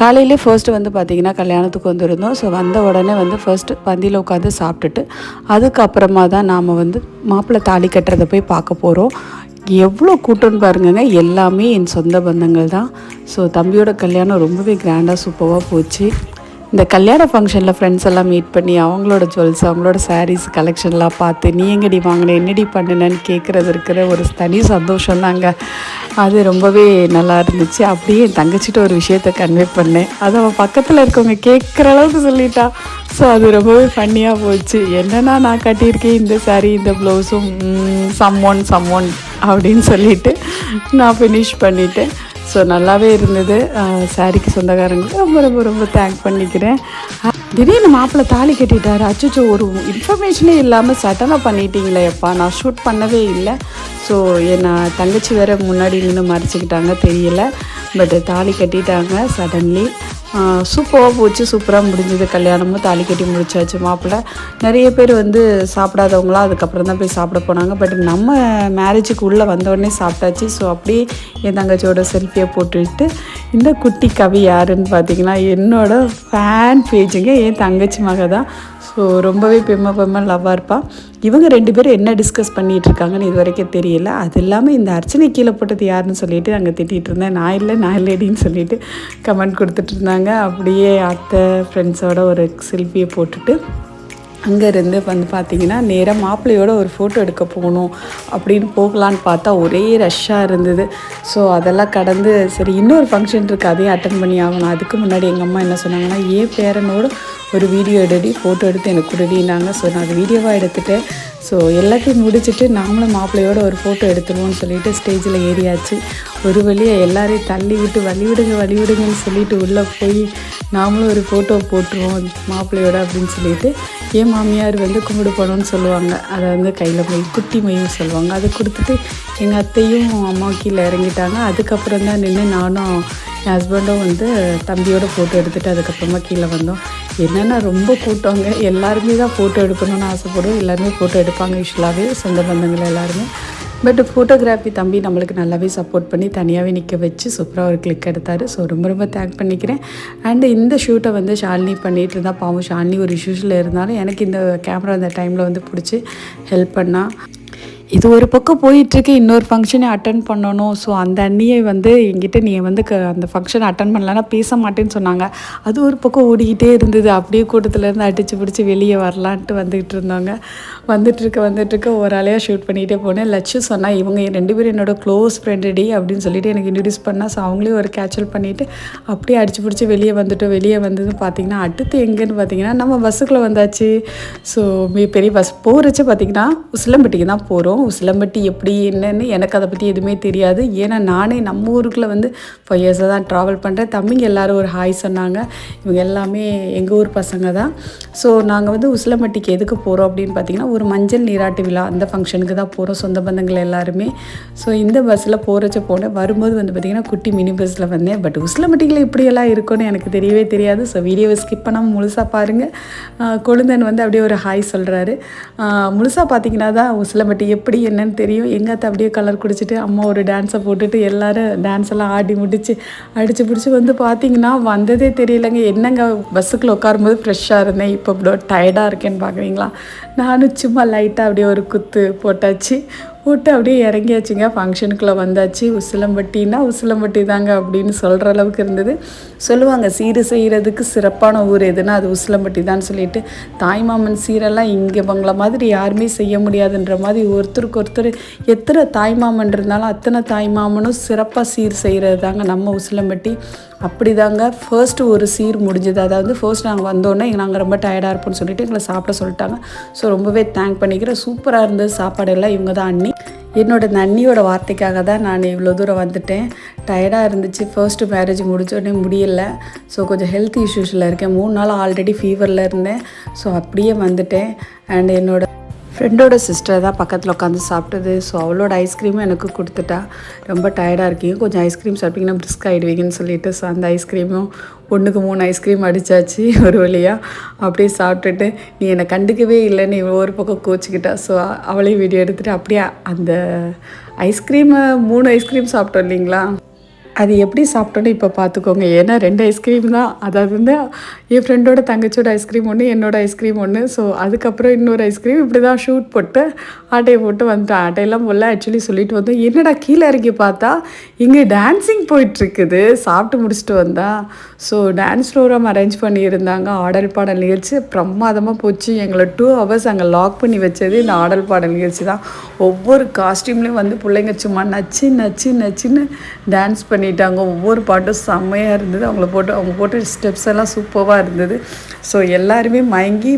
காலையிலே ஃபர்ஸ்ட்டு வந்து பார்த்திங்கன்னா கல்யாணத்துக்கு வந்திருந்தோம். ஸோ வந்த உடனே வந்து ஃபர்ஸ்ட்டு பந்தியில் உட்காந்து சாப்பிட்டுட்டு அதுக்கப்புறமா தான் நாம் வந்து மாப்பிள்ளை தாலி கட்டுறதை போய் பார்க்க போகிறோம் எவ்வளோ கூட்டம்னு பாருங்கங்க எல்லாமே என் சொந்த பந்தங்கள் தான். ஸோ தம்பியோட கல்யாணம் ரொம்பவே கிராண்டாக சூப்பராக போச்சு. இந்த கல்யாண ஃபங்க்ஷனில் ஃப்ரெண்ட்ஸ் எல்லாம் மீட் பண்ணி அவங்களோட ஜுவல்ஸ் அவங்களோட சாரீஸ் கலெக்ஷன்லாம் பார்த்து நீ எங்கடி வாங்கின? என்னடி பண்ணுனேன்னு கேட்குறது இருக்கிற ஒரு தனி சந்தோஷம் தாங்க. அது ரொம்பவே நல்லா இருந்துச்சு. அப்படியே என் தங்கச்சிட்ட ஒரு விஷயத்த கன்வே பண்ணேன். அது அவன் பக்கத்தில் இருக்கவங்க கேட்குற அளவுக்கு சொல்லிட்டா. ஸோ அது ரொம்பவே ஃபன்னியாக போச்சு. என்னன்னா நான் கட்டியிருக்கேன் இந்த saree இந்த ப்ளவுஸும் சம் ஒன் சம் ஒன் அப்படின்னு சொல்லிட்டு நான் ஃபினிஷ் பண்ணிட்டேன். ஸோ நல்லாவே இருந்தது. சாரிக்கு சொந்தக்காரங்களுக்கு ரொம்ப ரொம்ப ரொம்ப தேங்க் பண்ணிக்கிறேன். திடீர்னு மாப்பிள்ளை தாலி கட்டிட்டாரு. அச்சுச்சோ ஒரு இன்ஃபர்மேஷனே இல்லாமல் சடனாக பண்ணிட்டீங்களே நான் ஷூட் பண்ணவே இல்லை. ஸோ என்னை தங்கச்சி வேற முன்னாடி நின்று மறைச்சிக்கிட்டாங்க தெரியல. பட் தாலி கட்டிட்டாங்க சடன்லி சூப்பராக போச்சு சூப்பராக முடிஞ்சது. கல்யாணமும் தாலி கட்டி முடிச்சாச்சு. மாப்பிள்ளை நிறைய பேர் வந்து சாப்பிடாதவங்களாம் அதுக்கப்புறம் தான் போய் சாப்பிட போனாங்க. பட் நம்ம மேரேஜுக்கு உள்ளே வந்தோடனே சாப்பிட்டாச்சு. ஸோ அப்படியே என் தங்கச்சியோட செல்ஃபியை போட்டுவிட்டு இந்த குட்டி கவி யாருன்னு பார்த்தீங்கன்னா என்னோடய ஃபேன் பேஜுங்க என் தங்கச்சி மக தான் ஸோ ரொம்பவே பெம்ம பெம்ம லவ்வாக இருப்பாள் இவங்க ரெண்டு பேரும் என்ன டிஸ்கஸ் பண்ணிகிட்டு இருக்காங்கன்னு இது வரைக்கும் தெரியல. அது இல்லாமல் இந்த அர்ச்சனை கீழே போட்டது யாருன்னு சொல்லிட்டு அங்கே திட்டிகிட்டு இருந்தேன். நான் இல்லை நான் இல்லைடின்னு சொல்லிட்டு கமெண்ட் கொடுத்துட்ருந்தாங்க அப்படியே அத்தை ஃப்ரெண்ட்ஸோட ஒரு செல்ஃபியை போட்டுட்டு அங்கேருந்து வந்து பார்த்திங்கன்னா நேராக மாப்பிள்ளையோட ஒரு ஃபோட்டோ எடுக்க போகணும் அப்படின்னு போகலான்னு பார்த்தா ஒரே ரஷ்ஷாக இருந்தது. ஸோ அதெல்லாம் கடந்து சரி இன்னொரு ஃபங்க்ஷன் இருக்குது அதையும் அட்டன் பண்ணி ஆகணும். அதுக்கு முன்னாடி எங்கள் அம்மா என்ன சொன்னாங்கன்னா ஏன் பேரனோட ஒரு வீடியோ எடுடி ஃபோட்டோ எடுத்து எனக்கு கொடுடினாங்க ஸோ நான் அது வீடியோவாக எடுத்துகிட்டேன் ஸோ எல்லாத்தையும் முடிச்சுட்டு நாமளும் மாப்பிள்ளையோட ஒரு ஃபோட்டோ எடுத்துருவோம்னு சொல்லிட்டு ஸ்டேஜில் ஏறியாச்சு. ஒரு வழியாக எல்லாரையும் தள்ளி விட்டு வழி விடுங்க வழி விடுங்கன்னு சொல்லிட்டு உள்ளே போய் நாமளும் ஒரு ஃபோட்டோ போட்டுருவோம் மாப்பிள்ளையோட அப்படின்னு சொல்லிட்டு என் மாமியார் வந்து கும்பிடு போனோன்னு சொல்லுவாங்க. அதை வந்து கையில் போய் குட்டி மையும் சொல்லுவாங்க. அதை கொடுத்துட்டு எங்கள் அத்தையும் அம்மா கீழே இறங்கிட்டாங்க. அதுக்கப்புறம் தான் நின்று நானும் என் ஹஸ்பண்டும் வந்து தம்பியோட ஃபோட்டோ எடுத்துகிட்டு அதுக்கப்புறமா கீழே வந்தோம். என்னென்னா ரொம்ப கூட்டவங்க எல்லாருமே தான் ஃபோட்டோ எடுக்கணும்னு ஆசைப்படுவோம். எல்லாருமே ஃபோட்டோ எடுப்பாங்க. யூஸ்வலாகவே சொந்த பந்தங்கள் எல்லாருமே. பட் ஃபோட்டோகிராஃபி தம்பி நம்மளுக்கு நல்லாவே சப்போர்ட் பண்ணி தனியாகவே நிற்க வச்சு சூப்பராக ஒரு கிளிக் எடுத்தார். ஸோ ரொம்ப ரொம்ப தேங்க் பண்ணிக்கிறேன். அண்டு இந்த ஷூட்டை வந்து ஷாலினி பண்ணிகிட்டு இருந்தால் பாவம் ஷாலினி ஒரு இஷ்யூஸில் இருந்தாலும் எனக்கு இந்த கேமரா அந்த டைமில் வந்து பிடிச்சி ஹெல்ப் பண்ணா. இது ஒரு பக்கம் போயிட்டுருக்கு இன்னொரு ஃபங்க்ஷனை அட்டன் பண்ணணும். ஸோ அந்த அண்ணியை வந்து என்கிட்ட நீ வந்து க அந்த ஃபங்க்ஷன் அட்டன் பண்ணலன்னா பேச மாட்டேன்னு சொன்னாங்க. அது ஒரு பக்கம் ஓடிக்கிட்டே இருந்தது. அப்படியே கூட்டத்துலேருந்து அடித்து பிடிச்சி வெளியே வரலான்ட்டு வந்துக்கிட்டு இருந்தாங்க. வந்துட்டுருக்க வந்துட்டுருக்க ஒரு ஆளையாக ஷூட் பண்ணிகிட்டே போனேன். லட்சு சொன்னால் இவங்க ரெண்டு பேரும் என்னோட க்ளோஸ் ஃப்ரெண்டுடி அப்படின்னு சொல்லிட்டு எனக்கு இன்ட்ரடியூஸ் பண்ணால் ஸோ அவங்களையும் ஒரு கேட்சல் பண்ணிவிட்டு அப்படியே அடிச்சு பிடிச்சி வெளியே வந்துட்டோம். வெளியே வந்ததுன்னு பார்த்தீங்கன்னா அடுத்து எங்கேன்னு பார்த்தீங்கன்னா நம்ம பஸ்ஸுக்குள்ளே வந்தாச்சு. ஸோ பெரிய பஸ் போகிறச்சு பார்த்தீங்கன்னா உசிலம்பட்டிக்கு தான் போகிறோம் உசிலம்பட்டி எப்படி என்னன்னு எனக்கு அதை பற்றி எதுவுமே தெரியாது. ஏன்னா நானே நம்ம ஊருக்குள்ளே வந்து ஃபைவ் இயர்ஸாக தான் ட்ராவல் பண்ணுறேன் தம்பிங்க எல்லாரும் ஒரு ஹாய் சொன்னாங்க. இவங்க எல்லாமே எங்கள் ஊர் பசங்க தான். ஸோ நாங்கள் வந்து உசிலம்பட்டிக்கு எதுக்கு போகிறோம் அப்படின்னு பார்த்தீங்கன்னா ஒரு மஞ்சள் நீராட்டு விழா அந்த ஃபங்க்ஷனுக்கு தான் போகிறோம் சொந்த பந்தங்கள் எல்லாருமே. ஸோ இந்த பஸ்ஸில் போகிறச்ச போனேன் வரும்போது வந்து பார்த்திங்கன்னா குட்டி மினி பஸ்ஸில் வந்தேன். பட் உசிலம்பட்டியில் இப்படியெல்லாம் இருக்கும்னு எனக்கு தெரியவே தெரியாது. ஸோ வீடியோவை ஸ்கிப் பண்ணாமல் முழுசாக பாருங்கள் கொழுந்தன் வந்து அப்படியே ஒரு ஹாய் சொல்கிறாரு முழுசாக பார்த்தீங்கன்னா தான் உசிலம்பட்டி எப்படி என்னன்னு தெரியும். எங்கள் அப்படியே கலர் குடிச்சிட்டு அம்மா ஒரு டான்ஸை போட்டுட்டு எல்லாரும் டான்ஸ் எல்லாம் ஆடி முடிச்சு அடித்து பிடிச்சி வந்து பார்த்தீங்கன்னா வந்ததே தெரியலங்க. என்னங்க பஸ்ஸுக்குள்ள உட்காரும்போது ஃப்ரெஷ்ஷாக இருந்தேன். இப்போ இப்படி டயர்டாக இருக்கேன்னு பார்க்குறீங்களா நானும் சும்மா லைட்டாக அப்படியே ஒரு குத்து போட்டாச்சு. போட்டு அப்படியே இறங்கியாச்சுங்க. ஃபங்க்ஷனுக்குள்ளே வந்தாச்சு. உசிலம்பட்டின்னா உசிலம்பட்டி தாங்க அப்படின்னு சொல்கிற அளவுக்கு இருந்தது. சொல்லுவாங்க சீரு செய்கிறதுக்கு சிறப்பான ஊர் எதுனா அது உசிலம்பட்டி தான் சொல்லிட்டு தாய்மாமன் சீரெல்லாம் இங்கே பங்கள மாதிரி யாருமே செய்ய முடியாதுன்ற மாதிரி ஒருத்தருக்கு ஒருத்தர் எத்தனை தாய்மாமன் இருந்தாலும் அத்தனை தாய்மாமனும் சிறப்பாக சீர் செய்கிறது தாங்க நம்ம உசிலம்பட்டி. அப்படி தாங்க ஃபர்ஸ்ட் ஒரு சீர் முடிஞ்சது. அதாவது ஃபர்ஸ்ட் நாங்கள் வந்தோன்னே நாங்கள் ரொம்ப டயர்டாக இருப்போம்னு சொல்லிட்டு எங்களை சாப்பிட சொல்லிட்டாங்க. ஸோ ரொம்பவே தேங்க் பண்ணிக்கிறேன். சூப்பராக இருந்தது சாப்பாடு எல்லாம் இவங்க தான் அண்ணி. என்னோட நன்னியோட வார்த்தைக்காக தான் நான் இவ்வளோ தூரம் வந்துட்டேன். டயர்டாக இருந்துச்சு. ஃபர்ஸ்ட்டு மேரேஜ் முடிச்சோடனே முடியல. ஸோ கொஞ்சம் ஹெல்த் இஷ்யூஸில் இருக்கேன். மூணு நாள் ஆல்ரெடி ஃபீவரில் இருந்தேன். ஸோ அப்படியே வந்துட்டேன். அண்ட் என்னோடய ஃப்ரெண்டோட சிஸ்டர் தான் பக்கத்தில் உட்காந்து சாப்பிட்டது. ஸோ அவளோட ஐஸ்கிரீமும் எனக்கு கொடுத்துட்டா. ரொம்ப டயர்டாக இருக்கீங்க. கொஞ்சம் ஐஸ்கிரீம் சாப்பிட்டீங்கன்னா பிரிஸ்க் ஆகிடுவீங்கன்னு சொல்லிட்டு ஸோ அந்த ஐஸ்கிரீமும் ஒன்றுக்கு மூணு ஐஸ்கிரீம் அடித்தாச்சு ஒரு வழியாக அப்படியே சாப்பிட்டுட்டு நீ என்னை கண்டுக்கவே இல்லைன்னு இவ்வளோ ஒரு பக்கம் கோச்சிக்கிட்டா. ஸோ அவளையும் வீடியோ எடுத்துகிட்டு அப்படியே அந்த ஐஸ்கிரீமை மூணு ஐஸ்கிரீம் சாப்பிட்டோம் இல்லைங்களா? அது எப்படி சாப்பிட்டோன்னு இப்போ பார்த்துக்கோங்க ஏன்னா ரெண்டு ஐஸ்கிரீம் தான். அதாவது வந்து என் ஃப்ரெண்டோட தங்கச்சியோட ஐஸ்கிரீம் ஒன்று என்னோட ஐஸ்கிரீம் ஒன்று ஸோ அதுக்கப்புறம் இன்னொரு ஐஸ்கிரீம் இப்படி தான் ஷூட் போட்டு ஆட்டையை போட்டு வந்துட்டேன். ஆட்டையெல்லாம் போல ஆக்சுவலி சொல்லிட்டு வந்தோம் என்னடா கீழே இறங்கி பார்த்தா இங்கே டான்ஸிங் போயிட்டுருக்குது. சாப்பிட்டு முடிச்சுட்டு வந்தா. ஸோ டான்ஸ் ப்ரோக்ராம் அரேஞ்ச் பண்ணியிருந்தாங்க. ஆடல் பாடல் நிகழ்ச்சி பிரமாதமாக போச்சு. எங்களை டூ ஹவர்ஸ் அங்கே லாக் பண்ணி வச்சது இந்த ஆடல் பாடல் நிகழ்ச்சி தான். ஒவ்வொரு காஸ்டியூம்லேயும் வந்து பிள்ளைங்க சும்மா நச்சு நச்சு நச்சுன்னு டான்ஸ் பண்ணி பண்ணிட்டாங்க. ஒவ்வொரு பாட்டும் செம்மையாக இருந்தது. அவங்கள போட்டு அவங்க போட்ட ஸ்டெப்ஸ் எல்லாம் சூப்பராக இருந்தது. ஸோ எல்லாருமே மயங்கி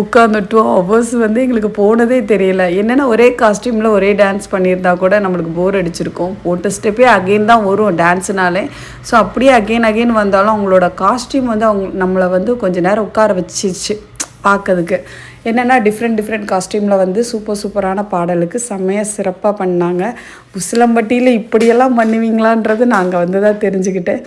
உட்காந்து டூ ஹவர்ஸ் வந்து எங்களுக்கு போனதே தெரியல. என்னென்னா ஒரே காஸ்டியூமில் ஒரே டான்ஸ் பண்ணியிருந்தா கூட நம்மளுக்கு போர் அடிச்சிருக்கும். போட்ட ஸ்டெப்பே அகெயின் தான் வரும் டான்ஸுனாலே ஸோ அப்படியே அகெயின் அகெயின் வந்தாலும் அவங்களோட காஸ்டியூம் வந்து அவங்க நம்மளை வந்து கொஞ்ச நேரம் உட்கார வச்சிச்சு. பார்க்கறதுக்கு. என்னென்னா டிஃப்ரெண்ட் டிஃப்ரெண்ட் காஸ்டியூமில் வந்து சூப்பர் சூப்பரான பாடலுக்கு செம்மையாக சிறப்பாக பண்ணாங்க. உசிலம்பட்டியில் இப்படியெல்லாம் பண்ணுவீங்களான்றது நாங்கள் வந்து தான் தெரிஞ்சுக்கிட்டேன்.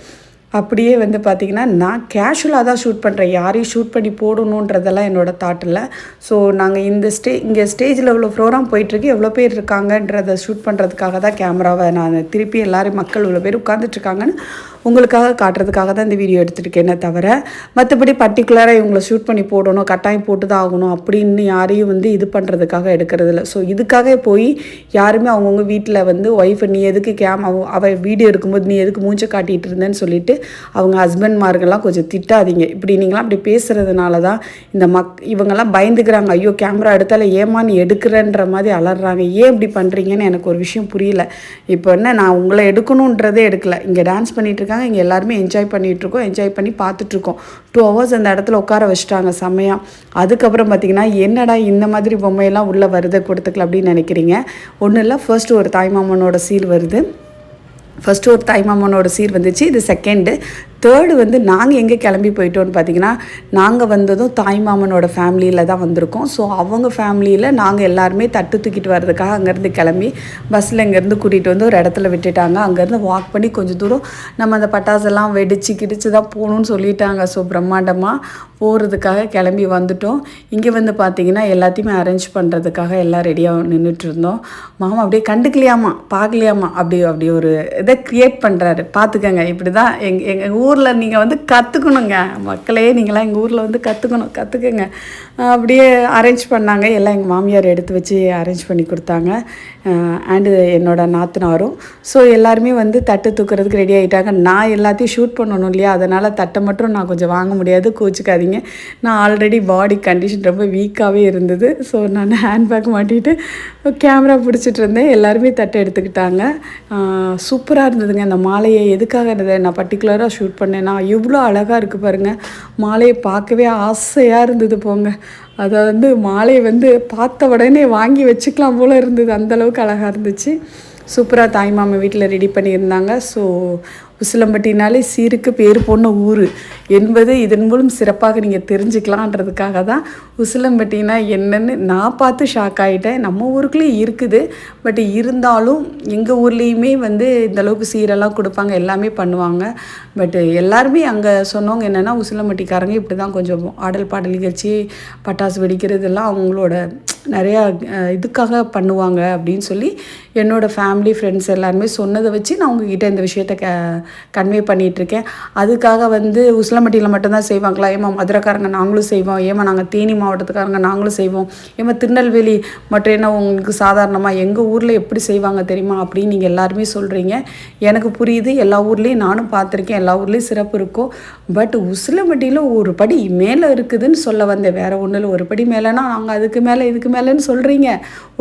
அப்படியே வந்து பார்த்திங்கன்னா நான் கேஷுவலாக தான் ஷூட் பண்ணுறேன் யாரையும் ஷூட் பண்ணி போடணுன்றதெல்லாம் என்னோடய தாட் இல்லை. ஸோ நாங்கள் இந்த ஸ்டே இங்கே ஸ்டேஜில் இவ்வளோ ப்ரோக்ராம் போயிட்டுருக்கு. எவ்வளோ பேர் இருக்காங்கன்றதை ஷூட் பண்ணுறதுக்காக தான் கேமராவை நான் திருப்பி எல்லோரும் மக்கள் இவ்வளோ பேர் உட்காந்துட்ருக்காங்கன்னு உங்களுக்காக காட்டுறதுக்காக தான் இந்த வீடியோ எடுத்துருக்கேனே தவிர. மற்றபடி பர்டிகுலராக இவங்களை ஷூட் பண்ணி போடணும் கட்டாயம் போட்டு தான் ஆகணும் அப்படின்னு யாரையும் வந்து இது பண்ணுறதுக்காக எடுக்கிறதில்ல. ஸோ இதுக்காக போய் யாருமே அவங்கவுங்க வீட்டில் வந்து ஒய்ஃபை நீ எதுக்கு கேம் அவ அவள் வீடியோ எடுக்கும்போது நீ எதுக்கு மூஞ்சை காட்டிகிட்டு இருந்தேன்னு சொல்லிட்டு அவங்க ஹஸ்பண்ட்மார்கள்லாம் கொஞ்சம் திட்டாதீங்க. இப்படி நீங்களாம் அப்படி பேசுகிறதுனால தான் இந்த மக் இவங்கெல்லாம் பயந்துக்கிறாங்க. ஐயோ கேமரா எடுத்தால ஏமா நீ எடுக்கிறன்ற மாதிரி அலறாங்க. ஏன் இப்படி பண்ணுறீங்கன்னு எனக்கு ஒரு விஷயம் புரியல. இப்போ என்ன நான் உங்களை எடுக்கணுன்றதே எடுக்கல. இங்கே டான்ஸ் பண்ணிட்டு இருக்காங்க இங்கே எல்லாருமே என்ஜாய் பண்ணிகிட்ருக்கோம் என்ஜாய் பண்ணி பார்த்துட்ருக்கோம் டூ ஹவர்ஸ் அந்த இடத்துல உட்கார வச்சுட்டாங்க செம்மையாக அதுக்கப்புறம் பார்த்தீங்கன்னா என்னடா இந்த மாதிரி பொம்மையெல்லாம் உள்ளே வருது கொடுத்துக்கல அப்படின்னு நினைக்கிறீங்க? ஒன்றும் இல்லை ஃபர்ஸ்ட் ஒரு தாய்மாமனோட சீல் வருது. ஃபஸ்ட்டு ஒரு தாய்மாமனோட சீர் வந்துச்சு. இது செகண்டு தேர்டு வந்து நாங்கள் எங்கே கிளம்பி போயிட்டோம்னு பார்த்தீங்கன்னா நாங்கள் வந்ததும் தாய் மாமனோட ஃபேமிலியில் தான் வந்திருக்கோம். ஸோ அவங்க ஃபேமிலியில் நாங்கள் எல்லாருமே தட்டு தூக்கிட்டு வர்றதுக்காக அங்கேருந்து கிளம்பி பஸ்ஸில் இங்கேருந்து கூட்டிகிட்டு வந்து ஒரு இடத்துல விட்டுட்டாங்க. அங்கேருந்து வாக் பண்ணி கொஞ்சம் தூரம் நம்ம அந்த பட்டாசெல்லாம் வெடிச்சு கிடிச்சு தான் போகணுன்னு சொல்லிட்டாங்க. ஸோ பிரம்மாண்டமாக போகிறதுக்காக கிளம்பி வந்துட்டோம். இங்கே வந்து பார்த்தீங்கன்னா எல்லாத்தையுமே அரேஞ்ச் பண்ணுறதுக்காக எல்லாம் ரெடியாக நின்றுட்டு இருந்தோம். மாமா அப்படியே கண்டுக்கலையாமா பார்க்கலையாமா? அப்படி அப்படி ஒரு இதை க்ரியேட் பண்ணுறாரு பார்த்துக்கங்க இப்படி தான் எங் எங்கள் ஊர் ஊரில் நீங்கள் வந்து கற்றுக்கணுங்க மக்களே நீங்களாம் எங்கள் ஊரில் வந்து கற்றுக்கணும் கற்றுக்குங்க அப்படியே அரேஞ்ச் பண்ணாங்க. எல்லாம் எங்கள் மாமியார் எடுத்து வச்சு அரேஞ்ச் பண்ணி கொடுத்தாங்க. அண்டு என்னோடய நாத்தனாரும். ஸோ எல்லாருமே வந்து தட்டு தூக்குறதுக்கு ரெடி ஆகிட்டாங்க நான் எல்லாத்தையும் ஷூட் பண்ணணும் இல்லையா? அதனால் தட்டை மட்டும் நான் கொஞ்சம் வாங்க முடியாது. கோச்சிக்காதீங்க. நான் ஆல்ரெடி பாடி கண்டிஷன் ரொம்ப வீக்காகவே இருந்தது. ஸோ நான் ஹேண்ட்பேக் மாட்டிட்டு கேமரா பிடிச்சிட்டு இருந்தேன். எல்லாருமே தட்டை எடுத்துக்கிட்டாங்க. சூப்பராக இருந்ததுங்க. அந்த மாலையை எதுக்காக இருந்தது நான் பர்டிகுலராக ஷூட் பண்ணேன். நான் இவ்வளோ அழகாக இருக்குது பாருங்கள் மாலையை பார்க்கவே ஆசையாக இருந்தது போங்க. அதை வந்து மாலையை வந்து பார்த்த உடனே வாங்கி வச்சுக்கலாம் போல் இருந்தது. அந்தளவுக்கு அழகாக இருந்துச்சு. சூப்பராக தாய்மாமன் வீட்டில் ரெடி பண்ணியிருந்தாங்க. ஸோ உசிலம்பட்டினாலே சீருக்கு பேர் போன ஊர். என்பது இதன் மூலம் சிறப்பாக நீங்கள் தெரிஞ்சுக்கலான்றதுக்காக தான் உசிலம்பட்டினா என்னன்னு நான் பார்த்து ஷாக் ஆகிட்டேன் நம்ம ஊருக்குள்ளேயே இருக்குது. பட் இருந்தாலும் எங்கள் ஊர்லேயுமே வந்து இந்தளவுக்கு சீரெல்லாம் கொடுப்பாங்க எல்லாமே பண்ணுவாங்க. பட் எல்லாருமே அங்கே சொன்னவங்க என்னென்னா உசிலம்பட்டிக்காரங்க இப்படி தான் கொஞ்சம் ஆடல் பாடல் நிகழ்ச்சி பட்டாசு வெடிக்கிறதெல்லாம் அவங்களோட நிறையா இதுக்காக பண்ணுவாங்க அப்படின்னு சொல்லி என்னோடய ஃபேமிலி ஃப்ரெண்ட்ஸ் எல்லாருமே சொன்னதை வச்சு நான் உங்ககிட்ட இந்த விஷயத்த க கன்வே பண்ணிகிட்ருக்கேன் அதுக்காக வந்து உசிலம்பட்டியில் மட்டும்தான் செய்வாங்களா? ஏமா மதுரைக்காரங்க நாங்களும் செய்வோம். ஏமா நாங்கள் தேனி மாவட்டத்துக்காரங்க நாங்களும் செய்வோம். ஏமா திருநெல்வேலி மற்றும் என்ன உங்களுக்கு சாதாரணமாக எங்கள் ஊரில் எப்படி செய்வாங்க தெரியுமா? அப்படின்னு நீங்கள் எல்லாருமே சொல்கிறீங்க எனக்கு புரியுது. எல்லா ஊர்லேயும் நானும் பார்த்துருக்கேன். எல்லா ஊர்லேயும் சிறப்பு இருக்கும். பட் உசிலம்பட்டியில் ஒரு படி மேலே இருக்குதுன்னு சொல்ல வந்தேன். வேறு ஒன்றில் ஒரு படி மேலேனா நாங்கள் அதுக்கு மேலே இதுக்கு மேலேன்னு சொல்கிறீங்க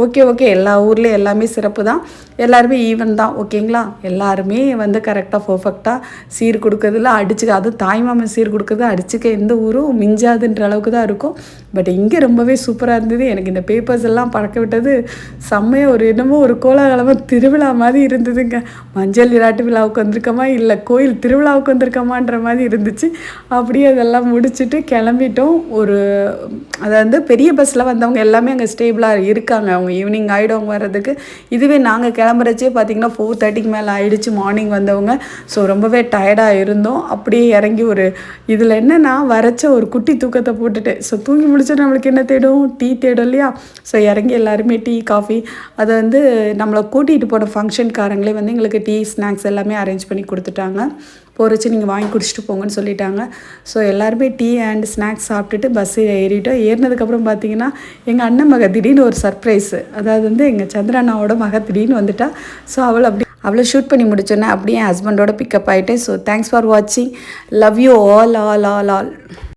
ஓகே ஓகே எல்லா ஊர்லேயும் எல்லாமே சிறப்பு தான் எல்லாருமே ஈவன் தான். ஓகேங்களா எல்லாருமே வந்து கரெக்டாக பர்ஃபெக்டாக சீர் கொடுக்கறதுல அடிச்சுக்க அதுவும் தாய்மாமன் சீர் கொடுக்கறது அடிச்சுக்க எந்த ஊரும் மிஞ்சாதுன்ற அளவுக்கு தான் இருக்கும். பட் இங்கே ரொம்பவே சூப்பராக இருந்தது. எனக்கு இந்த பேப்பர்ஸ் எல்லாம் பழக்க விட்டது. செம்மையாக ஒரு என்னமோ ஒரு கோலாகலமாக திருவிழா மாதிரி இருந்ததுங்க. மஞ்சள் நீராட்டு விழாவுக்கு வந்திருக்கோமா? இல்லை கோயில் திருவிழாவுக்கு வந்திருக்கோமான்ற மாதிரி இருந்துச்சு. அப்படியே அதெல்லாம் முடிச்சுட்டு கிளம்பிட்டோம். ஒரு அதாவது பெரிய பஸ்ஸில் வந்தவங்க எல்லாமே அங்கே அவங்க ஸ்டேபிளாக இருக்காங்க. அவங்க ஈவினிங் ஆகிடும் அவங்க வர்றதுக்கு. இதுவே நாங்கள் கிளம்புறச்சே பார்த்தீங்கன்னா ஃபோர் தேர்ட்டிக்கு மேலே ஆயிடுச்சு மார்னிங் வந்தவங்க. ஸோ ரொம்பவே டயர்டாக இருந்தோம். அப்படியே இறங்கி ஒரு இதில் என்னென்னா வரைச்ச ஒரு குட்டி தூக்கத்தை போட்டுட்டு ஸோ தூங்கி முடிச்சு நம்மளுக்கு என்ன தேடும்? டீ தேடும் இல்லையா? ஸோ இறங்கி எல்லாருமே டீ காஃபி அதை வந்து நம்மளை கூட்டிகிட்டு போன ஃபங்க்ஷன்காரங்களே வந்து எங்களுக்கு டீ ஸ்நாக்ஸ் எல்லாமே அரேஞ்ச் பண்ணி கொடுத்துட்டாங்க. போகிறச்சு நீங்கள் வாங்கி குடிச்சிட்டு போங்கன்னு சொல்லிட்டாங்க. ஸோ எல்லாருமே டீ அண்ட் ஸ்நாக்ஸ் சாப்பிட்டுட்டு பஸ்ஸில் ஏறிட்டோம். ஏறினதுக்கப்புறம் பார்த்தீங்கன்னா எங்கள் அண்ணன் மக திடீர்னு ஒரு சர்ப்ரைஸு அதாவது வந்து எங்கள் சந்திரனாவோட மக திடீர்னு வந்துட்டா. ஸோ அவள் அப்படி அவளை ஷூட் பண்ணி முடிச்சோன்னே அப்படியே என் ஹஸ்பண்டோட பிக்கப் ஆகிட்டேன் ஸோ தேங்க்ஸ் ஃபார் வாட்சிங் love you all all all all